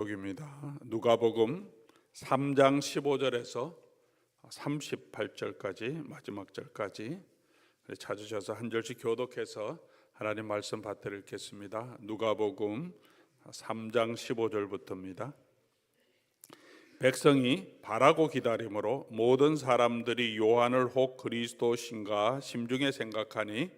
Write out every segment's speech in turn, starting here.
여기입니다. 누가복음 3장 15절에서 38절까지 마지막 절까지 찾으셔서 한 절씩 교독해서 하나님 말씀 받들어 읽겠습니다. 누가복음 3장 15절부터입니다. 백성이 바라고 기다림으로 모든 사람들이 요한을 혹 그리스도신가 심중에 생각하니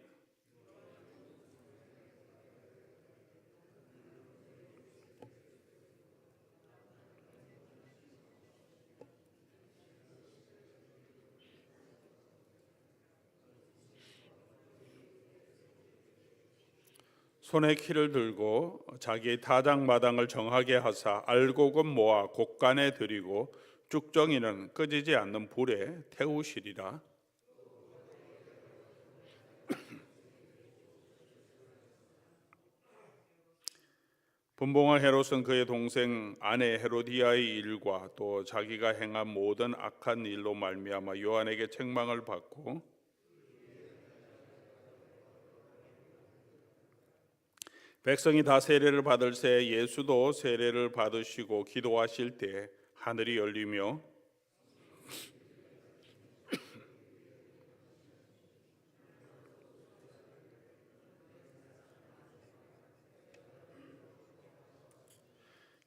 손에 키를 들고 자기의 타작 마당을 정하게 하사 알곡은 모아 곡간에 들이고 쭉정이는 끄지지 않는 불에 태우시리라. 분봉한 헤롯은 그의 동생 아내 헤로디아의 일과 또 자기가 행한 모든 악한 일로 말미암아 요한에게 책망을 받고 백성이 다 세례를 받을 새 예수도 세례를 받으시고 기도하실 때 하늘이 열리며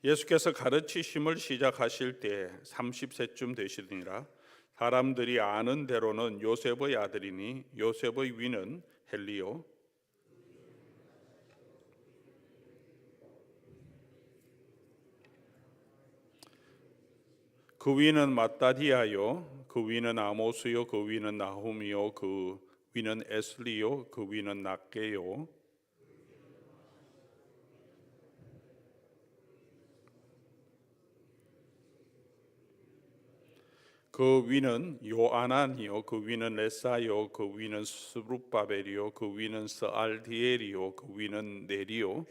예수께서 가르치심을 시작하실 때 30세쯤 되시니라. 사람들이 아는 대로는 요셉의 아들이니 요셉의 위는 헬리오 그 위는 마따디아요 그 위는 아모스요 그 위는 나훔이요 그 위는 에슬리요 그 위는 낙게요 그 위는 요아나니요 그 위는 레사요 그 위는 스루바벨이요 그 위는 스알디엘이요 그 위는 네리요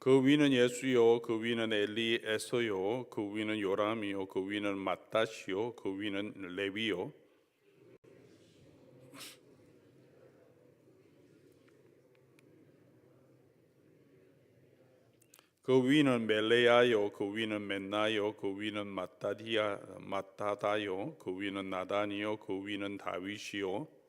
그 위는 예수요 그 위는 엘리에서요 그 위는 요람이요 그 위는 마따시요 그 위는 레위요 그 위는 멜레야요 그 위는 맨나요 그 위는 마따디아 마타다요 그 위는 나단이요 그 위는 다윗이요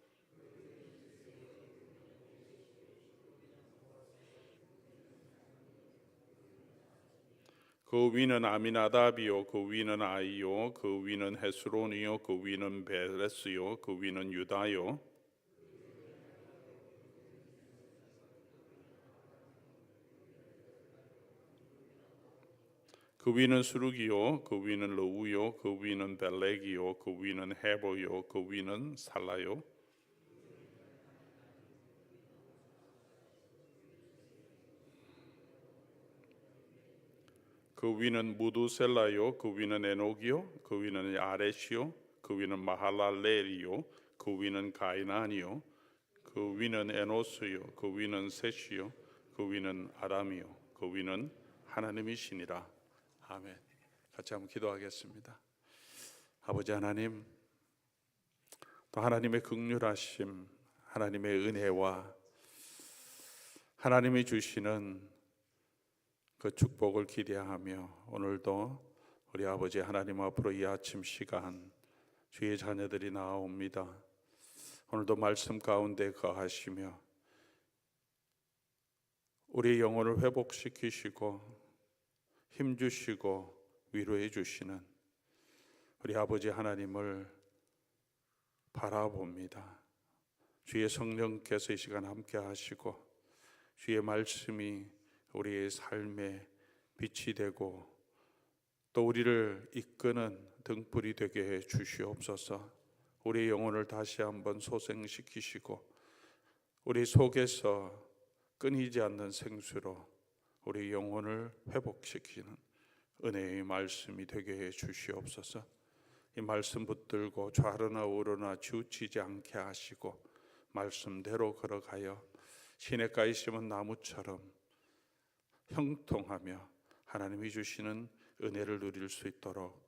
그 위는 아미나답이요 그 위는 아이요 그 위는 헤스론이요 그 위는 베레스요 그 위는 유다요 그 위는 수룩이요 그 위는 러우요 그 위는 벨렉이요 그 위는 헤보요 그 위는 살라요 그 위는 무두셀라요 그 위는 에녹이요 그 위는 아레시요 그 위는 마할랄레리요 그 위는 가이난이요 그 위는 에노스요 그 위는 셋이요 그 위는 아람이요 그 위는 하나님이시니라. 아멘. 같이 한번 기도하겠습니다. 아버지 하나님 또 하나님의 극률하심 하나님의 은혜와 하나님이 주시는 그 축복을 기대하며 오늘도 우리 아버지 하나님 앞으로 이 아침 시간 주의 자녀들이 나옵니다. 오늘도 말씀 가운데 거하시며 우리 영혼을 회복시키시고 힘 주시고 위로해 주시는 우리 아버지 하나님을 바라봅니다. 주의 성령께서 이 시간 함께 하시고 주의 말씀이 우리의 삶에 빛이 되고 또 우리를 이끄는 등불이 되게 해 주시옵소서. 우리의 영혼을 다시 한번 소생시키시고 우리 속에서 끊이지 않는 생수로 우리 영혼을 회복시키는 은혜의 말씀이 되게 해 주시옵소서. 이 말씀 붙들고 좌르나 우르나 치우치지 않게 하시고 말씀대로 걸어가여 시냇가에 심은 나무처럼 형통하며 하나님이 주시는 은혜를 누릴 수 있도록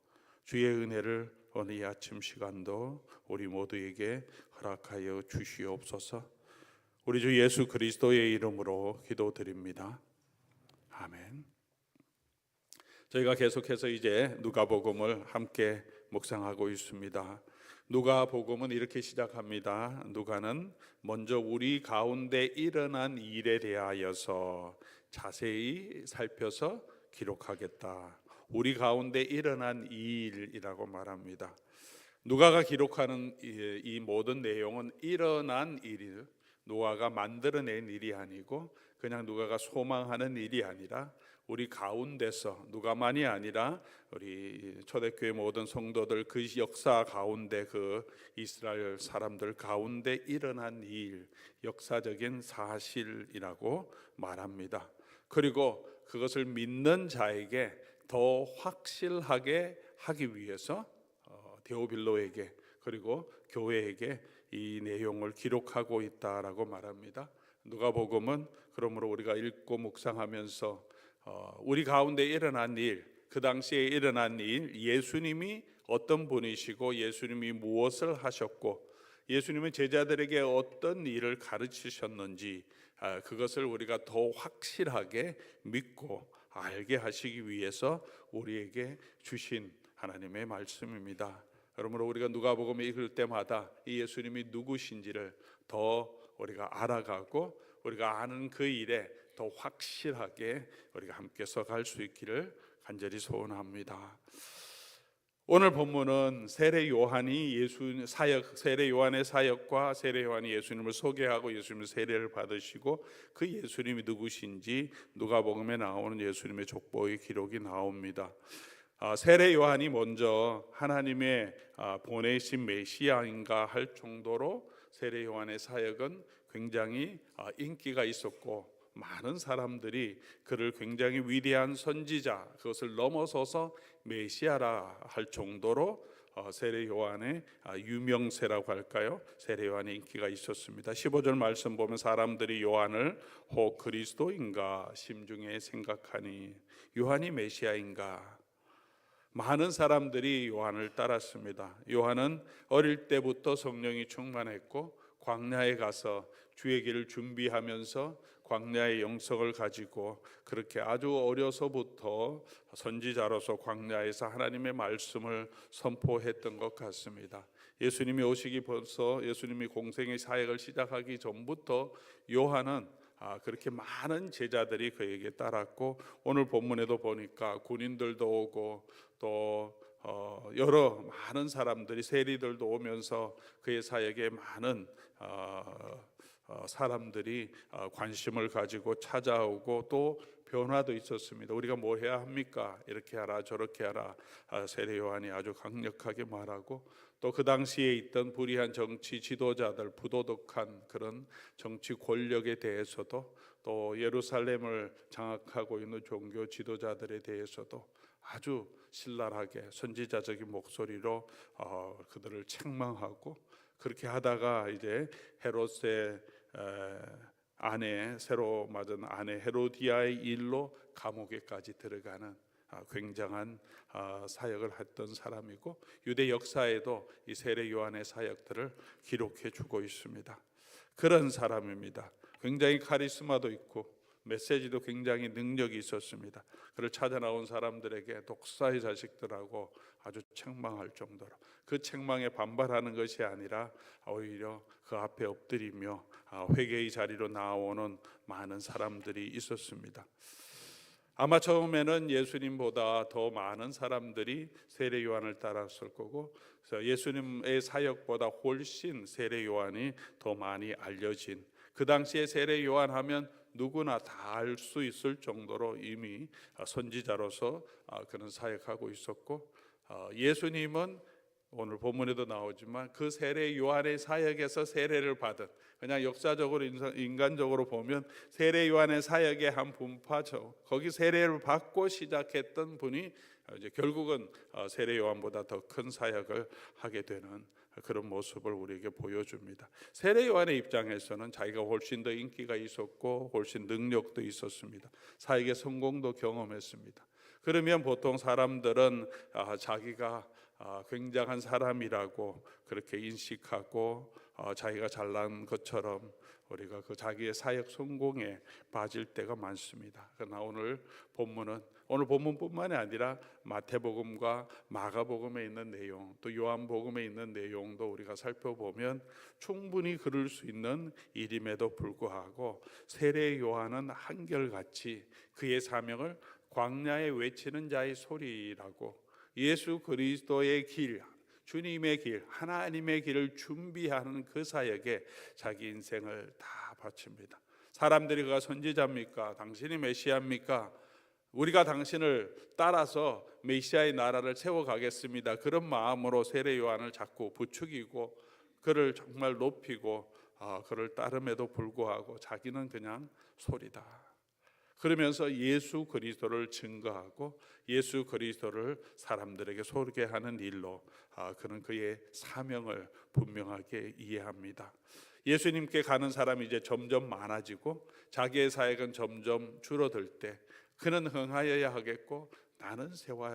주의 은혜를 오늘 이 아침 시간도 우리 모두에게 허락하여 주시옵소서. 우리 주 예수 그리스도의 이름으로 기도드립니다. 아멘. 저희가 계속해서 이제 누가복음을 함께 묵상하고 있습니다. 누가복음은 이렇게 시작합니다. 누가는 먼저 우리 가운데 일어난 일에 대하여서 자세히 살펴서 기록하겠다. 우리 가운데 일어난 일이라고 말합니다. 누가가 기록하는 이, 이 모든 내용은 일어난 일이 누가가 만들어낸 일이 아니고 그냥 누가가 소망하는 일이 아니라 우리 가운데서 누가만이 아니라 우리 초대교회 모든 성도들 그 역사 가운데 그 이스라엘 사람들 가운데 일어난 일, 역사적인 사실이라고 말합니다. 그리고 그것을 믿는 자에게 더 확실하게 하기 위해서 어, 데오빌로에게 그리고 교회에게 이 내용을 기록하고 있다라고 말합니다. 누가복음은 그러므로 우리가 읽고 묵상하면서 어, 우리 가운데 일어난 일, 그 당시에 일어난 일, 예수님이 어떤 분이시고 예수님이 무엇을 하셨고 예수님은 제자들에게 어떤 일을 가르치셨는지 아, 그것을 우리가 더 확실하게 믿고 알게 하시기 위해서 우리에게 주신 하나님의 말씀입니다. 그러므로 우리가 누가복음 읽을 때마다 이 예수님이 누구신지를 더 우리가 알아가고 우리가 아는 그 일에 더 확실하게 우리가 함께 서갈 수 있기를 간절히 소원합니다. 오늘 본문은 세례 요한이 예수 사역 세례 요한의 사역과 세례 요한이 예수님을 소개하고 예수님의 세례를 받으시고 그 예수님이 누구신지 누가복음에 나오는 예수님의 족보의 기록이 나옵니다. 아, 세례 요한이 먼저 하나님의 아, 보내신 메시아인가 할 정도로 세례 요한의 사역은 굉장히 아, 인기가 있었고 많은 사람들이 그를 굉장히 위대한 선지자 그것을 넘어서서 메시아라 할 정도로 어, 세례 요한의 아, 유명세라고 할까요? 세례 요한의 인기가 있었습니다. 15절 말씀 보면 사람들이 요한을 혹 그리스도인가 심중에 생각하니 요한이 메시아인가 많은 사람들이 요한을 따랐습니다. 요한은 어릴 때부터 성령이 충만했고 광야에 가서 주의 길을 준비하면서 광야의 영성을 가지고 그렇게 아주 어려서부터 선지자로서 광야에서 하나님의 말씀을 선포했던 것 같습니다. 예수님이 오시기 벌써 예수님이 공생의 사역을 시작하기 전부터 요한은 아, 그렇게 많은 제자들이 그에게 따랐고 오늘 본문에도 보니까 군인들도 오고 또 어, 여러 많은 사람들이 세리들도 오면서 그의 사역에 많은 어, 어, 사람들이 어, 관심을 가지고 찾아오고 또 변화도 있었습니다. 우리가 뭐 해야 합니까? 이렇게 하라 저렇게 하라 아, 세례 요한이 아주 강력하게 말하고 또 그 당시에 있던 불의한 정치 지도자들 부도덕한 그런 정치 권력에 대해서도 또 예루살렘을 장악하고 있는 종교 지도자들에 대해서도 아주 신랄하게 선지자적인 목소리로 어, 그들을 책망하고 그렇게 하다가 이제 헤롯의 아내 새로 맞은 아내 헤로디아의 일로 감옥에까지 들어가는 아, 굉장한 아, 사역을 했던 사람이고 유대 역사에도 이 세례 요한의 사역들을 기록해 주고 있습니다. 그런 사람입니다. 굉장히 카리스마도 있고 메시지도 굉장히 능력이 있었습니다. 그를 찾아 나온 사람들에게 독사의 자식들하고 아주 책망할 정도로 그 책망에 반발하는 것이 아니라 오히려 그 앞에 엎드리며 아, 회개의 자리로 나오는 많은 사람들이 있었습니다. 아마 처음에는 예수님보다 더 많은 사람들이 세례 요한을 따랐을 거고 예수님의 사역보다 훨씬 세례 요한이 더 많이 알려진 그 당시에 세례 요한 하면 누구나 다 알 수 있을 정도로 이미 선지자로서 아, 그는 사역하고 있었고 어, 예수님은 오늘 본문에도 나오지만 그 세례 요한의 사역에서 세례를 받은 그냥 역사적으로 인간적으로 보면 세례 요한의 사역의 한 분파죠. 거기 세례를 받고 시작했던 분이 이제 결국은 어, 세례 요한보다 더 큰 사역을 하게 되는 그런 모습을 우리에게 보여줍니다. 세례 요한의 입장에서는 자기가 훨씬 더 인기가 있었고 훨씬 능력도 있었습니다. 사역의 성공도 경험했습니다. 그러면 보통 사람들은 아, 자기가 어, 굉장한 사람이라고 그렇게 인식하고 어, 자기가 잘난 것처럼 우리가 그 자기의 사역 성공에 빠질 때가 많습니다. 그러나 오늘 본문은 오늘 본문뿐만이 아니라 마태복음과 마가복음에 있는 내용, 또 요한복음에 있는 내용도 우리가 살펴보면 충분히 그럴 수 있는 일임에도 불구하고 세례 요한은 한결같이 그의 사명을 광야에 외치는 자의 소리라고 예수 그리스도의 길, 주님의 길, 하나님의 길을 준비하는 그 사역에 자기 인생을 다 바칩니다. 사람들이 그가 선지자입니까? 당신이 메시아입니까? 우리가 당신을 따라서 메시아의 나라를 세워가겠습니다. 그런 마음으로 세례 요한을 자꾸 부추기고 그를 정말 높이고 어, 그를 따름에도 불구하고 자기는 그냥 소리다. 그러면서 예수 그리스도를 증거하고 예수 그리스도를 사람들에게 소개하는 일로 아, 그는 그의 사명을 분명하게 이해합니다. 예수님께 가는 사람이 이제 점점 많아지고 자기의 사역은 점점 줄어들 때 그는 흥하여야 하겠고 나는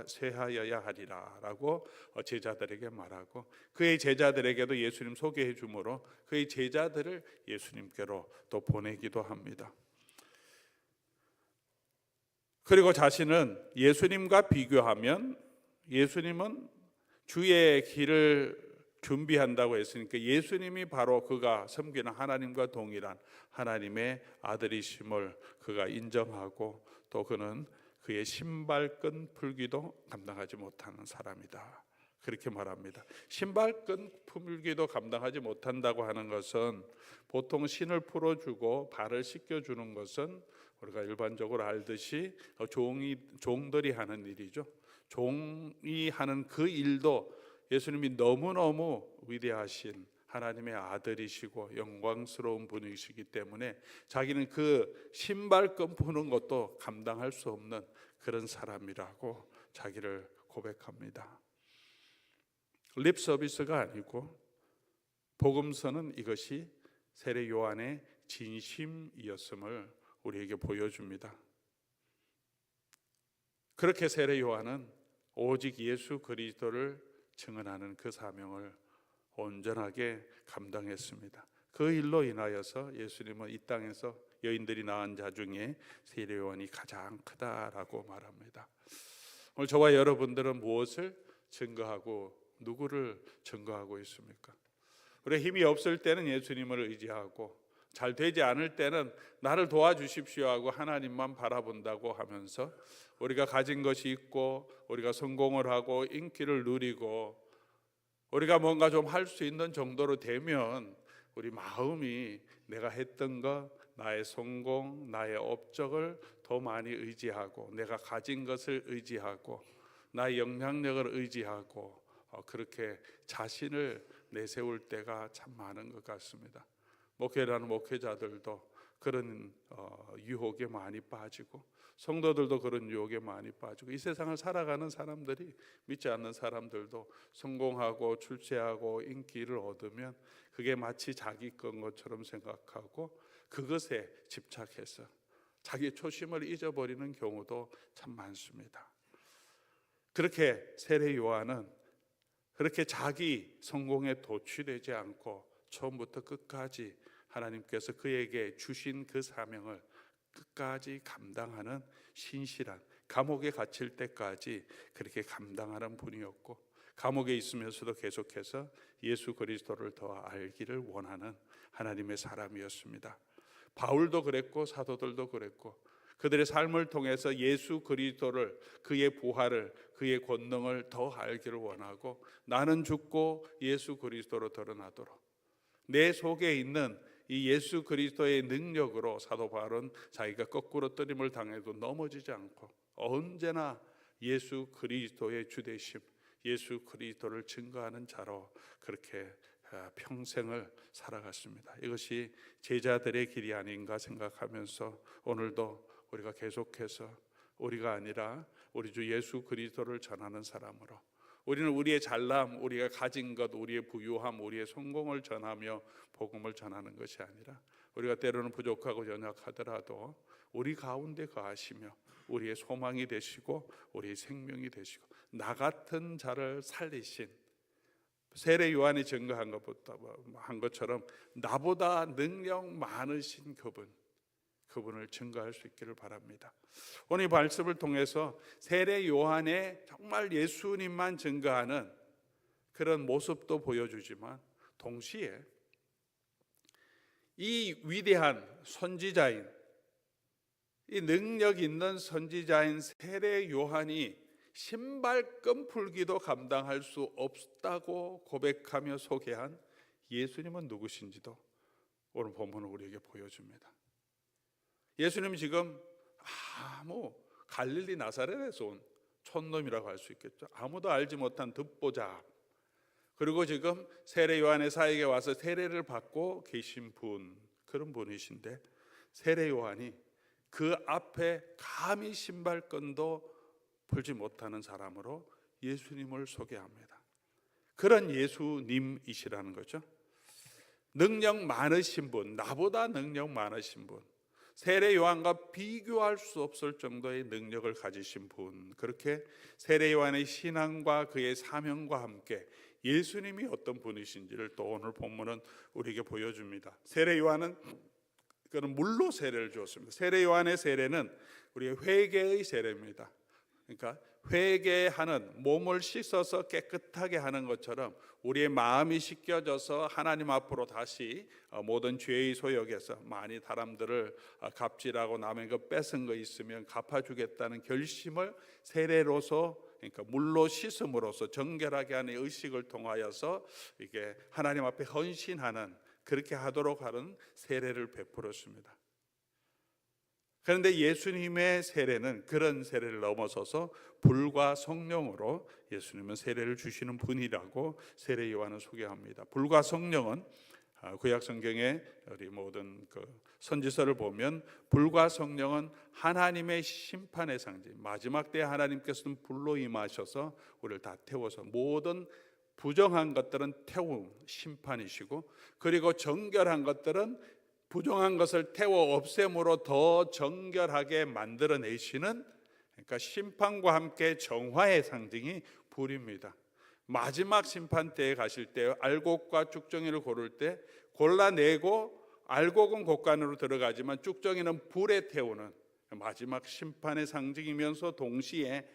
쇠하여야 하리라라고 어, 제자들에게 말하고 그의 제자들에게도 예수님 소개해 주므로 그의 제자들을 예수님께로 또 보내기도 합니다. 그리고 자신은 예수님과 비교하면 예수님은 주의 길을 준비한다고 했으니까 예수님이 바로 그가 섬기는 하나님과 동일한 하나님의 아들이심을 그가 인정하고 또 그는 그의 신발끈 풀기도 감당하지 못하는 사람이다. 그렇게 말합니다. 신발끈 풀기도 감당하지 못한다고 하는 것은 보통 신을 풀어주고 발을 씻겨주는 것은 우리가 일반적으로 알듯이 종이 종들이 하는 일이죠. 종이 하는 그 일도 예수님이 너무 너무 위대하신 하나님의 아들이시고 영광스러운 분이시기 때문에 자기는 그 신발끈 푸는 것도 감당할 수 없는 그런 사람이라고 자기를 고백합니다. 립 서비스가 아니고 복음서는 이것이 세례 요한의 진심이었음을 우리에게 보여줍니다. 그렇게 세례 요한은 오직 예수 그리스도를 증언하는 그 사명을 온전하게 감당했습니다. 그 일로 인하여서 예수님은 이 땅에서 여인들이 낳은 자 중에 세례 요한이 가장 크다라고 말합니다. 오늘 저와 여러분들은 무엇을 증거하고 누구를 증거하고 있습니까? 우리 힘이 없을 때는 예수님을 의지하고 잘 되지 않을 때는 나를 도와주십시오 하고 하나님만 바라본다고 하면서 우리가 가진 것이 있고 우리가 성공을 하고 인기를 누리고 우리가 뭔가 좀 할 수 있는 정도로 되면 우리 마음이 내가 했던 것, 나의 성공, 나의 업적을 더 많이 의지하고 내가 가진 것을 의지하고 나의 영향력을 의지하고 어, 그렇게 자신을 내세울 때가 참 많은 것 같습니다. 목회라는 목회자들도 그런 어, 유혹에 많이 빠지고 성도들도 그런 유혹에 많이 빠지고 이 세상을 살아가는 사람들이 믿지 않는 사람들도 성공하고 출세하고 인기를 얻으면 그게 마치 자기 건 것처럼 생각하고 그것에 집착해서 자기 초심을 잊어버리는 경우도 참 많습니다. 그렇게 세례 요한은 그렇게 자기 성공에 도취되지 않고 처음부터 끝까지 하나님께서 그에게 주신 그 사명을 끝까지 감당하는 신실한 감옥에 갇힐 때까지 그렇게 감당하는 분이었고 감옥에 있으면서도 계속해서 예수 그리스도를 더 알기를 원하는 하나님의 사람이었습니다. 바울도 그랬고 사도들도 그랬고 그들의 삶을 통해서 예수 그리스도를 그의 부활을 그의 권능을 더 알기를 원하고 나는 죽고 예수 그리스도로 드러나도록 내 속에 있는 이 예수 그리스도의 능력으로 사도 바울은 자기가 거꾸로 뜨림을 당해도 넘어지지 않고 언제나 예수 그리스도의 주되심, 예수 그리스도를 증거하는 자로 그렇게 아, 평생을 살아갔습니다. 이것이 제자들의 길이 아닌가 생각하면서 오늘도 우리가 계속해서 우리가 아니라 우리 주 예수 그리스도를 전하는 사람으로 우리는 우리의 잘남, 우리가 가진 것, 우리의 부유함, 우리의 성공을 전하며 복음을 전하는 것이 아니라 우리가 때로는 부족하고 연약하더라도 우리 가운데 거하시며 우리의 소망이 되시고 우리의 생명이 되시고 나 같은 자를 살리신 세례 요한이 증거한 것보다 한 것처럼 나보다 능력 많으신 그분 그분을 증거할 수 있기를 바랍니다. 오늘 이 말씀을 통해서 세례 요한의 정말 예수님만 증거하는 그런 모습도 보여주지만 동시에 이 위대한 선지자인 이 능력 있는 선지자인 세례 요한이 신발끈 풀기도 감당할 수 없다고 고백하며 소개한 예수님은 누구신지도 오늘 본문은 우리에게 보여줍니다. 예수님 지금 아무 갈릴리 나사렛에서 온 촌놈이라고 할 수 있겠죠. 아무도 알지 못한 듣보자. 그리고 지금 세례 요한의 사에게 와서 세례를 받고 계신 분 그런 분이신데 세례 요한이 그 앞에 감히 신발끈도 풀지 못하는 사람으로 예수님을 소개합니다. 그런 예수님이시라는 거죠. 능력 많으신 분, 나보다 능력 많으신 분, 세례 요한과 비교할 수 없을 정도의 능력을 가지신 분, 그렇게 세례 요한의 신앙과 그의 사명과 함께 예수님이 어떤 분이신지를 또 오늘 본문은 우리에게 보여줍니다. 세례 요한은 그는 물로 세례를 주었습니다. 세례 요한의 세례는 우리의 회개의 세례입니다. 그러니까 회개하는 몸을 씻어서 깨끗하게 하는 것처럼 우리의 마음이 씻겨져서 하나님 앞으로 다시 어, 모든 죄의 소욕에서 많이 사람들을 어, 갑질하고 남의 것 뺏은 거 있으면 갚아주겠다는 결심을 세례로서 그러니까 물로 씻음으로써 정결하게 하는 의식을 통하여서 이게 하나님 앞에 헌신하는 그렇게 하도록 하는 세례를 베풀었습니다. 그런데 예수님의 세례는 그런 세례를 넘어서서 불과 성령으로 예수님은 세례를 주시는 분이라고 세례 요한은 소개합니다. 불과 성령은 아, 구약 성경에 우리 모든 그 선지서를 보면 불과 성령은 하나님의 심판의 상징. 마지막 때 하나님께서는 불로 임하셔서 우리를 다 태워서 모든 부정한 것들은 태움 심판이시고 그리고 정결한 것들은 부정한 것을 태워 없앰으로 더 정결하게 만들어내시는 그러니까 심판과 함께 정화의 상징이 불입니다. 마지막 심판 때에 가실 때 알곡과 쭉정이를 고를 때 골라내고 알곡은 곡간으로 들어가지만 쭉정이는 불에 태우는 마지막 심판의 상징이면서 동시에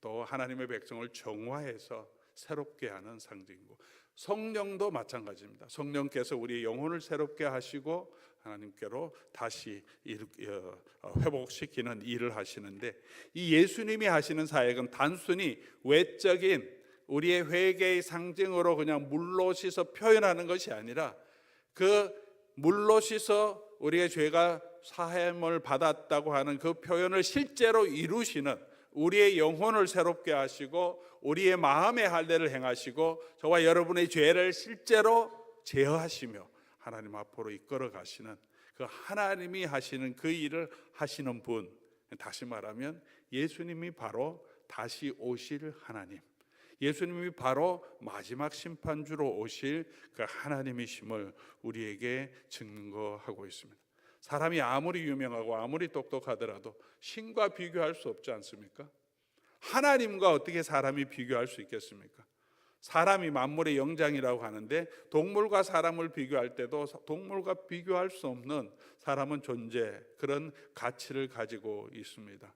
또 하나님의 백성을 정화해서 새롭게 하는 상징이고 성령도 마찬가지입니다. 성령께서 우리의 영혼을 새롭게 하시고 하나님께로 다시 어, 회복시키는 일을 하시는데 이 예수님이 하시는 사역은 단순히 외적인 우리의 회개의 상징으로 그냥 물로 씻어 표현하는 것이 아니라 그 물로 씻어 우리의 죄가 사함을 받았다고 하는 그 표현을 실제로 이루시는 우리의 영혼을 새롭게 하시고 우리의 마음의 할례를 행하시고 저와 여러분의 죄를 실제로 제어하시며 하나님 앞으로 이끌어 가시는 그 하나님이 하시는 그 일을 하시는 분 다시 말하면 예수님이 바로 다시 오실 하나님 예수님이 바로 마지막 심판주로 오실 그 하나님이심을 우리에게 증거하고 있습니다. 사람이 아무리 유명하고 아무리 똑똑하더라도 신과 비교할 수 없지 않습니까? 하나님과 어떻게 사람이 비교할 수 있겠습니까? 사람이 만물의 영장이라고 하는데 동물과 사람을 비교할 때도 동물과 비교할 수 없는 사람은 존재 그런 가치를 가지고 있습니다.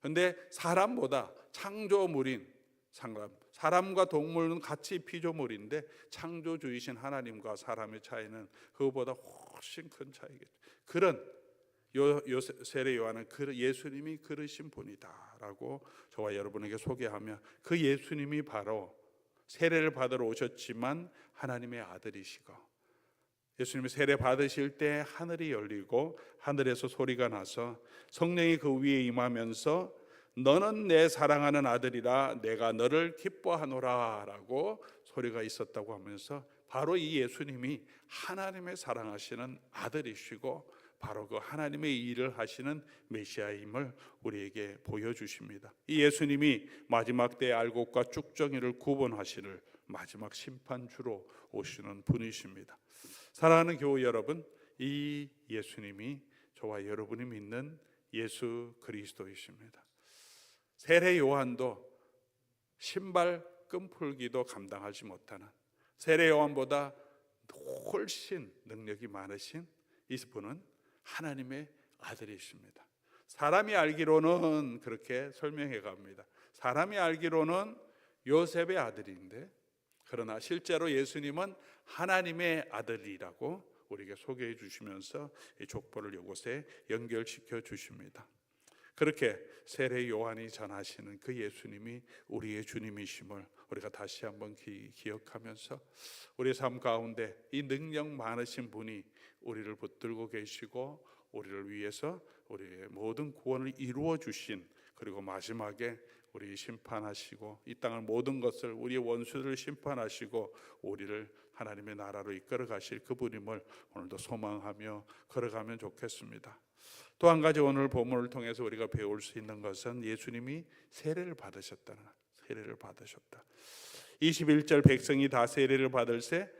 그런데 사람보다 창조물인 사람, 사람과 동물은 같이 피조물인데 창조주이신 하나님과 사람의 차이는 그보다 훨씬 큰 차이겠죠. 그런 요, 요 세례 요한은 그 예수님이 그러신 분이다라고 저와 여러분에게 소개하며 그 예수님이 바로 세례를 받으러 오셨지만 하나님의 아들이시고 예수님이 세례 받으실 때 하늘이 열리고 하늘에서 소리가 나서 성령이 그 위에 임하면서 너는 내 사랑하는 아들이라 내가 너를 기뻐하노라라고 소리가 있었다고 하면서 바로 이 예수님이 하나님의 사랑하시는 아들이시고 바로 그 하나님의 일을 하시는 메시아임을 우리에게 보여주십니다. 이 예수님이 마지막 때 알곡과 쭉정이를 구분하시는 마지막 심판주로 오시는 분이십니다. 사랑하는 교우 여러분, 이 예수님이 저와 여러분이 믿는 예수 그리스도이십니다. 세례 요한도 신발 끈 풀기도 감당하지 못하는 세례 요한보다 훨씬 능력이 많으신 이분은 하나님의 아들이십니다. 사람이 알기로는 그렇게 설명해 갑니다. 사람이 알기로는 요셉의 아들인데 그러나 실제로 예수님은 하나님의 아들이라고 우리에게 소개해 주시면서 이 족보를 이곳에 연결시켜 주십니다. 그렇게 세례 요한이 전하시는 그 예수님이 우리의 주님이심을 우리가 다시 한번 기, 기억하면서 우리 삶 가운데 이 능력 많으신 분이 우리를 붙들고 계시고 우리를 위해서 우리의 모든 구원을 이루어 주신 그리고 마지막에 우리 심판하시고 이 땅을 모든 것을 우리의 원수들을 심판하시고 우리를 하나님의 나라로 이끌어 가실 그분임을 오늘도 소망하며 걸어가면 좋겠습니다. 또 한 가지 오늘 본문을 통해서 우리가 배울 수 있는 것은 예수님이 세례를 받으셨다는 것. 세례를 받으셨다. 21절 백성이 다 세례를 받을새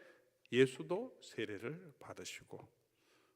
예수도 세례를 받으시고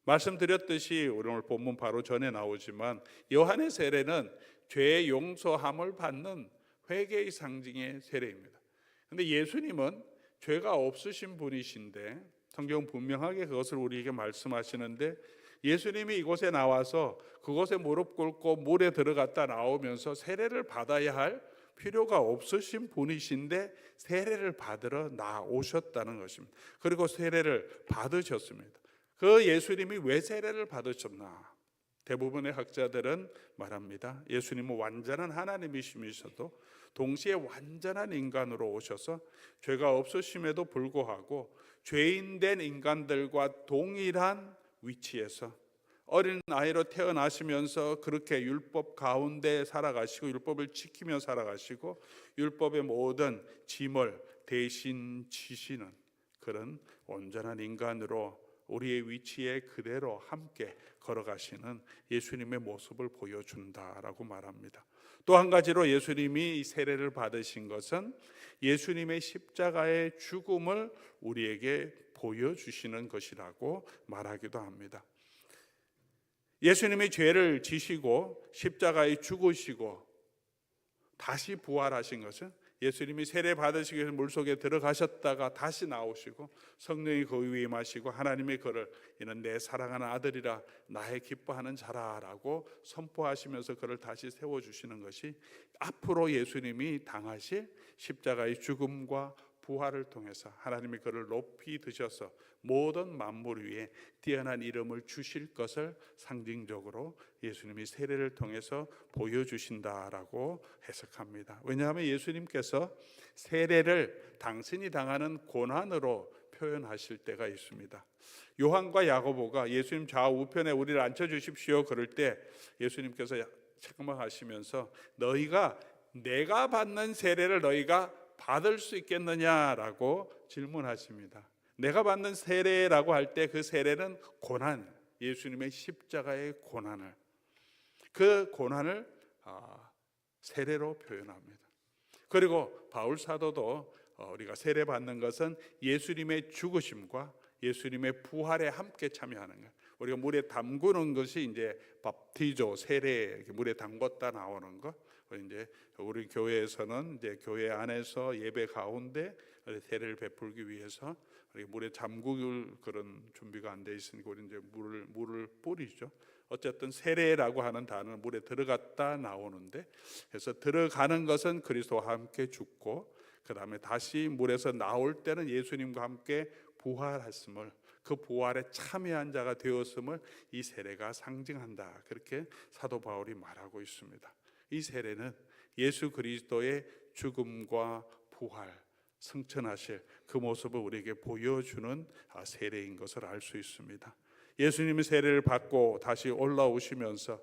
말씀드렸듯이 오늘 본문 바로 전에 나오지만 요한의 세례는 죄의 용서함을 받는 회개의 상징의 세례입니다. 근데 예수님은 죄가 없으신 분이신데 성경 분명하게 그것을 우리에게 말씀하시는데 예수님이 이곳에 나와서 그곳에 무릎 꿇고 물에 들어갔다 나오면서 세례를 받아야 할 필요가 없으신 분이신데 세례를 받으러 나오셨다는 것입니다. 그리고 세례를 받으셨습니다. 그 예수님이 왜 세례를 받으셨나? 대부분의 학자들은 말합니다. 예수님은 완전한 하나님이시면서도 동시에 완전한 인간으로 오셔서 죄가 없으심에도 불구하고 죄인된 인간들과 동일한 위치에서 어린 아이로 태어나시면서 그렇게 율법 가운데 살아가시고 율법을 지키며 살아가시고 율법의 모든 짐을 대신 지시는 그런 온전한 인간으로 우리의 위치에 그대로 함께 걸어가시는 예수님의 모습을 보여준다라고 말합니다. 또 한 가지로 예수님이 세례를 받으신 것은 예수님의 십자가의 죽음을 우리에게 보여주시는 것이라고 말하기도 합니다. 예수님이 죄를 지시고 십자가에 죽으시고 다시 부활하신 것은 예수님이 세례 받으시기 위해서 물속에 들어가셨다가 다시 나오시고 성령이 그 위에 마시고 하나님의 그를 이는 내 사랑하는 아들이라 나의 기뻐하는 자라라고 선포하시면서 그를 다시 세워 주시는 것이 앞으로 예수님이 당하실 십자가의 죽음과 부활을 통해서 하나님이 그를 높이 드셔서 모든 만물 위에 뛰어난 이름을 주실 것을 상징적으로 예수님이 세례를 통해서 보여주신다라고 해석합니다. 왜냐하면 예수님께서 세례를 당신이 당하는 고난으로 표현하실 때가 있습니다. 요한과 야고보가 예수님 좌우편에 우리를 앉혀 주십시오 그럴 때 예수님께서 책망하시면서 너희가 내가 받는 세례를 너희가 받을 수 있겠느냐라고 질문하십니다. 내가 받는 세례라고 할 때 그 세례는 고난, 예수님의 십자가의 고난을 그 고난을 아, 세례로 표현합니다. 그리고 바울 사도도 어, 우리가 세례 받는 것은 예수님의 죽으심과 예수님의 부활에 함께 참여하는 것. 우리가 물에 담그는 것이 이제 밥티조 세례 물에 담궜다 나오는 것. 이제 우리 교회에서는 이제 교회 안에서 예배 가운데 세례를 베풀기 위해서 물에 잠글 그런 준비가 안 돼 있으니까 우리 이제 물을 물을 뿌리죠. 어쨌든 세례라고 하는 단어는 물에 들어갔다 나오는데 그래서 들어가는 것은 그리스도와 함께 죽고 그 다음에 다시 물에서 나올 때는 예수님과 함께 부활했음을 그 부활에 참여한 자가 되었음을 이 세례가 상징한다. 그렇게 사도 바울이 말하고 있습니다. 이 세례는 예수 그리스도의 죽음과 부활, 승천하실 그 모습을 우리에게 보여주는 아, 세례인 것을 알 수 있습니다. 예수님이 세례를 받고 다시 올라오시면서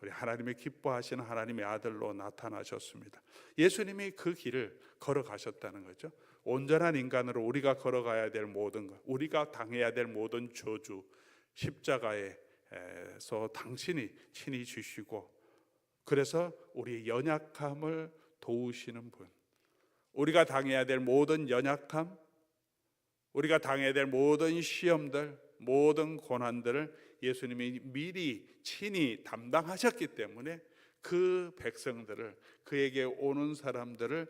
우리 하나님의 기뻐하시는 하나님의 아들로 나타나셨습니다. 예수님이 그 길을 걸어가셨다는 거죠. 온전한 인간으로 우리가 걸어가야 될 모든 것, 우리가 당해야 될 모든 저주, 십자가에서 당신이 친히 주시고 그래서 우리의 연약함을 도우시는 분. 우리가 당해야 될 모든 연약함, 우리가 당해야 될 모든 시험들, 모든 고난들을 예수님이 미리 친히 담당하셨기 때문에 그 백성들을 그에게 오는 사람들을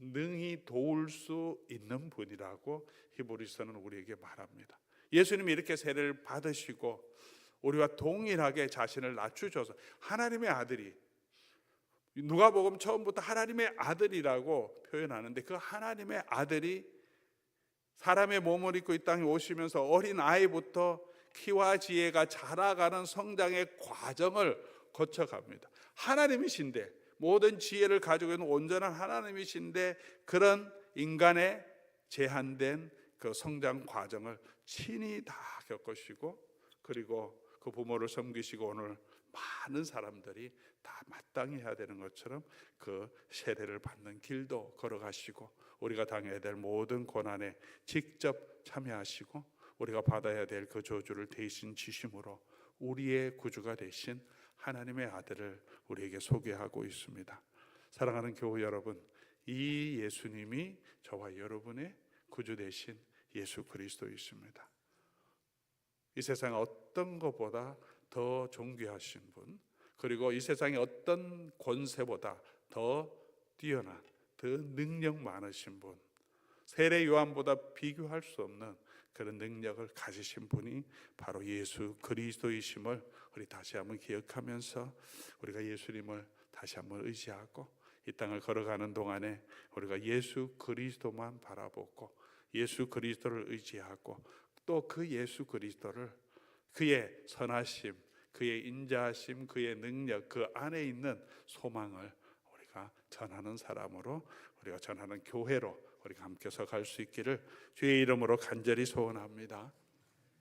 능히 도울 수 있는 분이라고 히브리서는 우리에게 말합니다. 예수님이 이렇게 세례를 받으시고 우리와 동일하게 자신을 낮추셔서 하나님의 아들이 누가복음 처음부터 하나님의 아들이라고 표현하는데 그 하나님의 아들이 사람의 몸을 입고 이 땅에 오시면서 어린 아이부터 키와 지혜가 자라가는 성장의 과정을 거쳐갑니다. 하나님이신데 모든 지혜를 가지고 있는 온전한 하나님이신데 그런 인간의 제한된 그 성장 과정을 친히 다 겪으시고 그리고 그 부모를 섬기시고 오늘 많은 사람들이 다 마땅히 해야 되는 것처럼 그 세례를 받는 길도 걸어가시고 우리가 당해야 될 모든 고난에 직접 참여하시고 우리가 받아야 될 그 저주를 대신 지심으로 우리의 구주가 되신 하나님의 아들을 우리에게 소개하고 있습니다. 사랑하는 교우 여러분, 이 예수님이 저와 여러분의 구주 되신 예수 그리스도이십니다. 이 세상 어떤 것보다 더 존귀하신 분, 그리고 이 세상의 어떤 권세보다 더 뛰어난, 더 능력 많으신 분, 세례 요한보다 비교할 수 없는 그런 능력을 가지신 분이 바로 예수 그리스도이심을 우리 다시 한번 기억하면서 우리가 예수님을 다시 한번 의지하고 이 땅을 걸어가는 동안에 우리가 예수 그리스도만 바라보고 예수 그리스도를 의지하고 또 그 예수 그리스도를 그의 선하심, 그의 인자하심, 그의 능력 그 안에 있는 소망을 우리가 전하는 사람으로 우리가 전하는 교회로 우리가 함께 서갈 수 있기를 주의 이름으로 간절히 소원합니다.